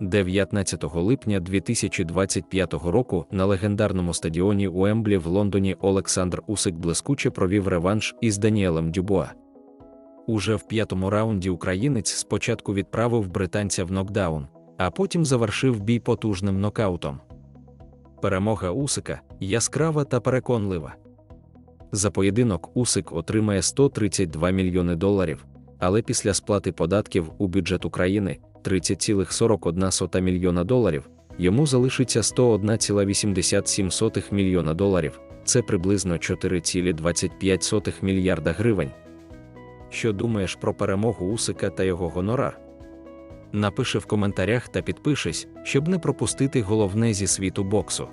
19 липня 2025 року на легендарному стадіоні Уемблі в Лондоні Олександр Усик блискуче провів реванш із Даніелем Дюбуа. Уже в п'ятому раунді українець спочатку відправив британця в нокдаун, а потім завершив бій потужним нокаутом. Перемога Усика яскрава та переконлива. За поєдинок Усик отримає 132 мільйони доларів, але після сплати податків у бюджет України 30,41 мільйона доларів, йому залишиться 101,87 мільйона доларів, це приблизно 4,25 мільярда гривень. Що думаєш про перемогу Усика та його гонорар? Напиши в коментарях та підпишись, щоб не пропустити головне зі світу боксу.